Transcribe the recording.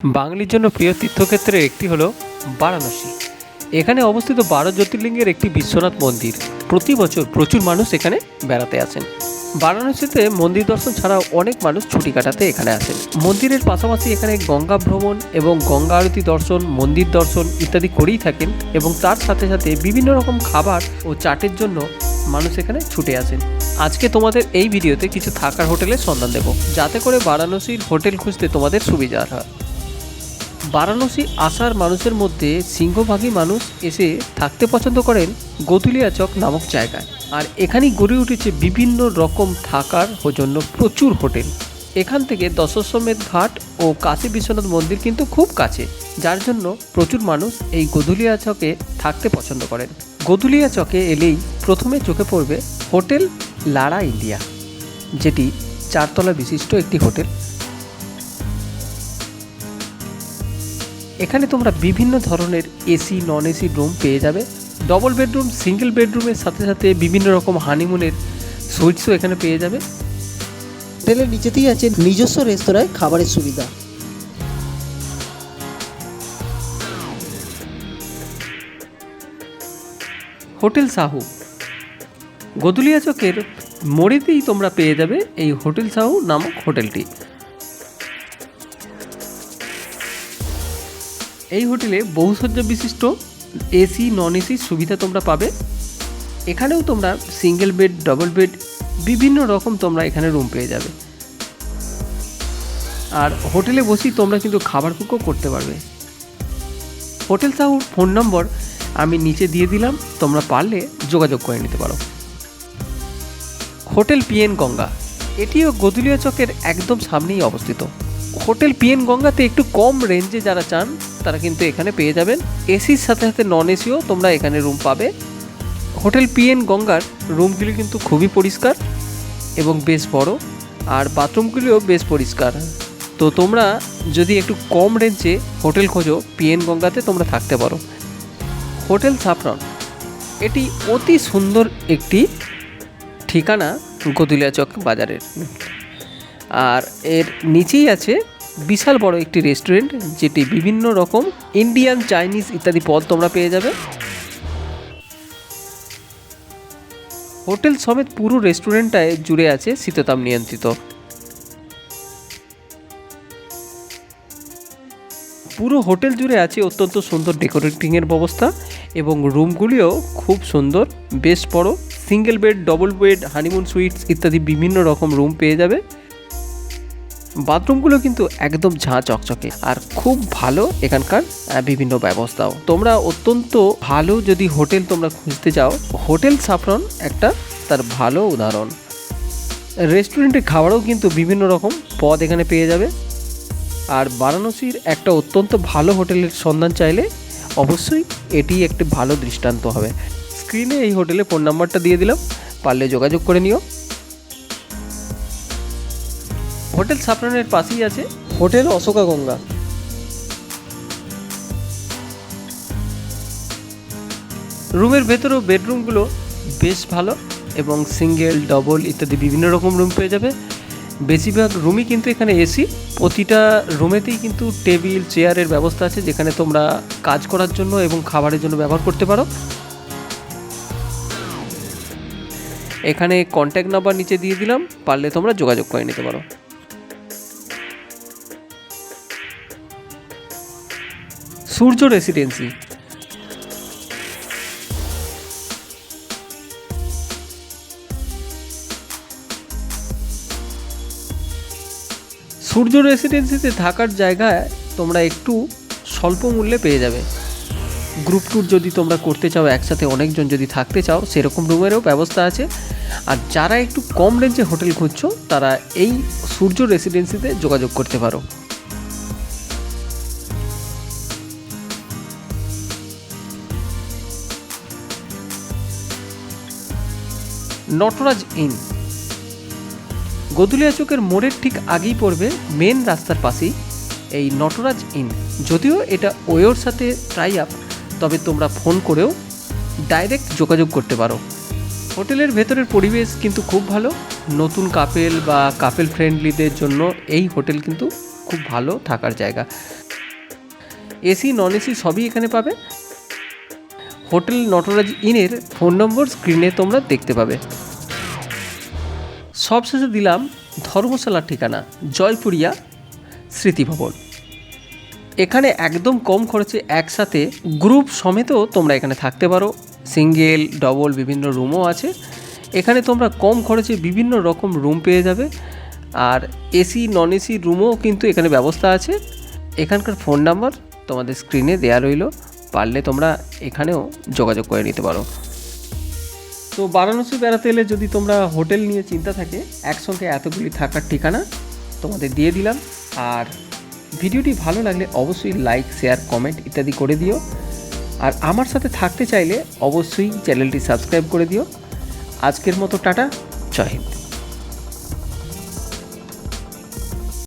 বাঙালির জন্য প্রিয় তীর্থক্ষেত্রের একটি হলো বারাণসী। এখানে অবস্থিত বারো জ্যোতির্লিঙ্গের একটি বিশ্বনাথ মন্দির। প্রতি বছর প্রচুর মানুষ এখানে বেড়াতে আসেন। বারাণসীতে মন্দির দর্শন ছাড়াও অনেক মানুষ ছুটি কাটাতে এখানে আসেন। মন্দিরের পাশাপাশি এখানে গঙ্গা ভ্রমণ এবং গঙ্গা আরতি দর্শন, মন্দির দর্শন ইত্যাদি করেই থাকেন এবং তার সাথে সাথে বিভিন্ন রকম খাবার ও চাটের জন্য মানুষ এখানে ছুটে আসেন। আজকে তোমাদের এই ভিডিওতে কিছু থাকার হোটেলের সন্ধান দেব। যাতে করে বারাণসীর হোটেল খুঁজতে তোমাদের সুবিধা হয়। বারাণসী আসার মানুষের মধ্যে সিংহভাগী মানুষ এসে থাকতে পছন্দ করেন গতুলিয়া চক নামক জায়গায়। আর এখানেই গড়ে উঠেছে বিভিন্ন রকম থাকার জন্য প্রচুর হোটেল। এখান থেকে দশশ্বমেধ ঘাট ও কাশী বিশ্বনাথ মন্দির কিন্তু খুব কাছে, যার জন্য প্রচুর মানুষ এই গদুলিয়া চকে থাকতে পছন্দ করেন। গদুলিয়া চকে এলেই প্রথমে চোখে পড়বে হোটেল লারা ইন্ডিয়া, যেটি চারতলা বিশিষ্ট একটি হোটেল। এখানে তোমরা বিভিন্ন ধরনের এসি নন এসি রুম পেয়ে যাবে। ডবল বেডরুম সিঙ্গেল বেডরুমের সাথে সাথে বিভিন্ন রকম হানিমুনের সুইটসও এখানে পেয়ে যাবে। হোটেলের নিচেতেই আছে নিজস্ব রেস্তোরাঁয় খাবারের সুবিধা। হোটেল সাহু। গদুলিয়া চকের মোড়েতেই তোমরা পেয়ে যাবে এই হোটেল সাহু নামক হোটেলটি। এই হোটেলে বহুসজ্জা বিশিষ্ট এসি নন এসি সুবিধা তোমরা পাবে। এখানেও তোমরা সিঙ্গেল বেড ডবল বেড বিভিন্ন রকম তোমরা এখানে রুম পেয়ে যাবে। আর হোটেলে বসেই তোমরা কিন্তু খাবার কুকও করতে পারবে। হোটেল সাহুর ফোন নম্বর আমি নিচে দিয়ে দিলাম, তোমরা পারলে যোগাযোগ করে নিতে পারো। হোটেল পিএন গঙ্গা, এটিও গদুলিয়া চকের একদম সামনেই অবস্থিত। হোটেল পিএন গঙ্গাতে একটু কম রেঞ্জে যারা চান তারা কিন্তু এখানে পেয়ে যাবেন। এসির সাথে সাথে নন এসিও তোমরা এখানে রুম পাবে। হোটেল পিএন গঙ্গার রুমগুলি কিন্তু খুবই পরিষ্কার এবং বেশ বড়, আর বাথরুমগুলিও বেশ পরিষ্কার। তো তোমরা যদি একটু কম রেঞ্জে হোটেল খোঁজো পিএন গঙ্গাতে তোমরা থাকতে পারো। হোটেল সাফরন, এটি অতি সুন্দর একটি ঠিকানা গদুলিয়া চক বাজারের। আর এর নিচেই আছে বিশাল বড় একটি রেস্টুরেন্ট যেটি বিভিন্ন রকম ইন্ডিয়ান, চাইনিজ ইত্যাদি পদ তোমরা পেয়ে যাবে। হোটেল সমেত পুরো রেস্টুরেন্টটায় জুড়ে আছে শীততাপ নিয়ন্ত্রিত। পুরো হোটেল জুড়ে আছে অত্যন্ত সুন্দর ডেকোরেটিংয়ের ব্যবস্থা এবং রুমগুলিও খুব সুন্দর। বেশ বড় single bed double bed honeymoon suites ইত্যাদি বিভিন্ন রকম রুম পেয়ে যাবে। বাথরুমগুলো কিন্তু একদম ঝাঁ চকচকে আর খুব ভালো এখানকার বিভিন্ন ব্যবস্থাও। তোমরা অত্যন্ত ভালো যদি হোটেল তোমরা খুঁজতে যাও, হোটেল সাফরন একটা তার ভালো উদাহরণ। রেস্টুরেন্টে খাবারও কিন্তু বিভিন্ন রকম পদ এখানে পেয়ে যাবে। আর বারাণসীর একটা অত্যন্ত ভালো হোটেলের সন্ধান চাইলে অবশ্যই এটি একটি ভালো দৃষ্টান্ত হবে। স্ক্রিনে এই হোটেলে ফোন নাম্বারটা দিয়ে দিলাম, পারলে যোগাযোগ করে নিও। হোটেল সাফরানের পাশেই আছে। হোটেল অশোকা গঙ্গা। রুমের ভেতরেও বেডরুমগুলো বেশ ভালো এবং সিঙ্গেল ডবল ইত্যাদি বিভিন্ন রকম রুম পেয়ে যাবে। বেশিরভাগ রুমই কিন্তু এখানে এসি। প্রতিটা রুমেতেই কিন্তু টেবিল চেয়ারের ব্যবস্থা আছে যেখানে তোমরা কাজ করার জন্য এবং খাবারের জন্য ব্যবহার করতে পারো। এখানে কন্ট্যাক্ট নাম্বার নিচে দিয়ে দিলাম পারলে তোমরা যোগাযোগ করে নিতে পারো। সূর্য রেসিডেন্সি সূর্য রেসিডেন্সিতে থাকার জায়গায় তোমরা একটু স্বল্প মূল্যে পেয়ে যাবে। গ্রুপ ট্যুর যদি তোমরা করতে চাও, একসাথে অনেকজন যদি থাকতে চাও, সেরকম রুমেরও ব্যবস্থা আছে। আর যারা একটু কম রেঞ্জে হোটেল খুঁজছো, তারা এই সূর্য রেসিডেন্সিতে যোগাযোগ করতে পারো। নটরাজ ইন। গদুলিয়া চোখের মোড়ের ঠিক আগেই পড়বে মেন রাস্তার পাশেই এই নটরাজ ইন। যদিও এটা ওয়োর সাথে ট্রাই আপ তবে তোমরা ফোন করেও ডাইরেক্ট যোগাযোগ করতে পারো। হোটেলের ভেতরের পরিবেশ কিন্তু খুব ভালো। নতুন কাপেল বা কাপেল ফ্রেন্ডলিদের জন্য এই হোটেল কিন্তু খুব ভালো থাকার জায়গা। এসি নন এসি সবই এখানে পাবে। হোটেল নটরাজ ইনের ফোন নম্বর স্ক্রিনে তোমরা দেখতে পাবে। সবশেষে দিলাম ধর্মশালার ঠিকানা, জয়পুরিয়া স্মৃতিভবন। এখানে একদম কম খরচে একসাথে গ্রুপ সমেতও তোমরা এখানে থাকতে পারো। সিঙ্গেল, ডবল বিভিন্ন রুমও আছে। এখানে তোমরা কম খরচে বিভিন্ন রকম রুম পেয়ে যাবে। আর এসি নন এসি রুমও কিন্তু এখানে ব্যবস্থা আছে। এখানকার ফোন নাম্বার তোমাদের স্ক্রিনে দেয়া রইল। পারলে তোমরা এখানেও যোগাযোগ করে নিতে পারো। তো বারাণসী বেড়াতে এলে যদি তোমরা হোটেল নিয়ে চিন্তা থাকে, একসঙ্গে এতগুলি থাকার ঠিকানা তোমাদের দিয়ে দিলাম। আর ভিডিওটি ভালো লাগলে অবশ্যই লাইক শেয়ার কমেন্ট ইত্যাদি করে দিও। আর আমার সাথে থাকতে চাইলে অবশ্যই চ্যানেলটি সাবস্ক্রাইব করে দিও। আজকের মতো টাটা, জয় হিন্দ।